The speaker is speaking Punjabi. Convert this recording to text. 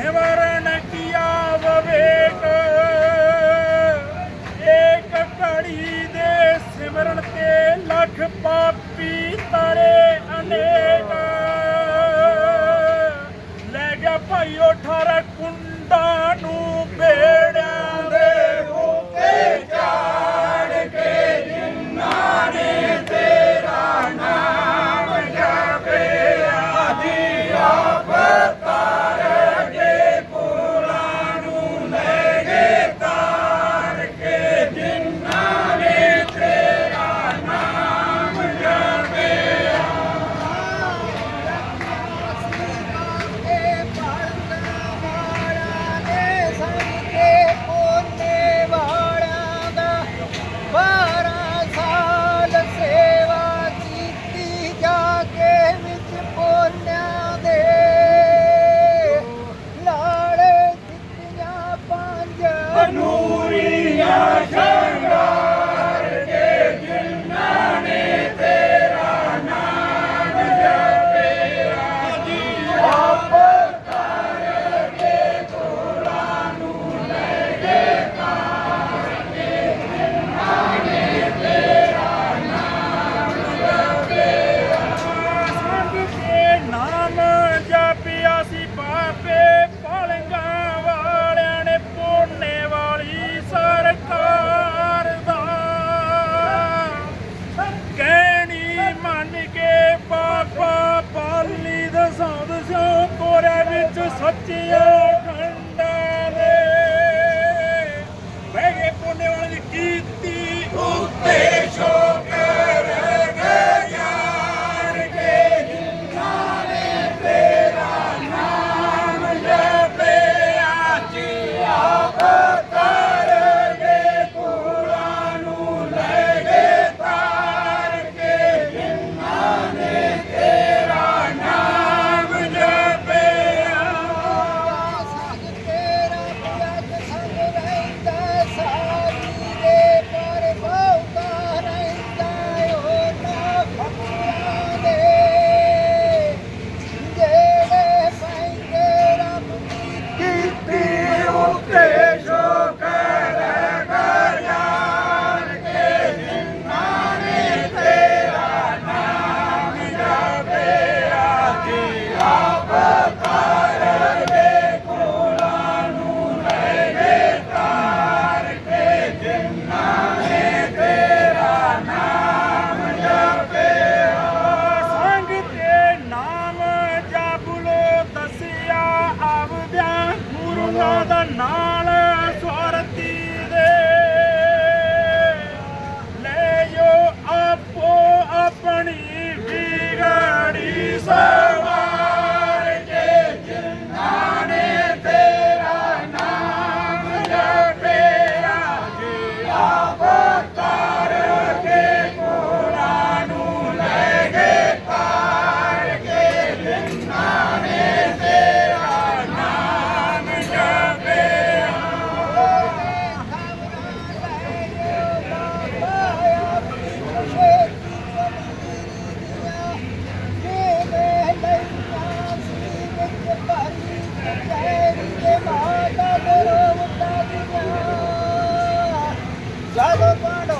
ਸਿਮਰਨ ਕੀਆ ਵਵੇਕ। ਇੱਕ ਘੜੀ ਦੇ ਸਿਮਰਨ ਤੇ ਲੱਖ ਪਾਪੀ ਤਰੇ ਅਨੇ ਕੋਰੇ Jai Baba, the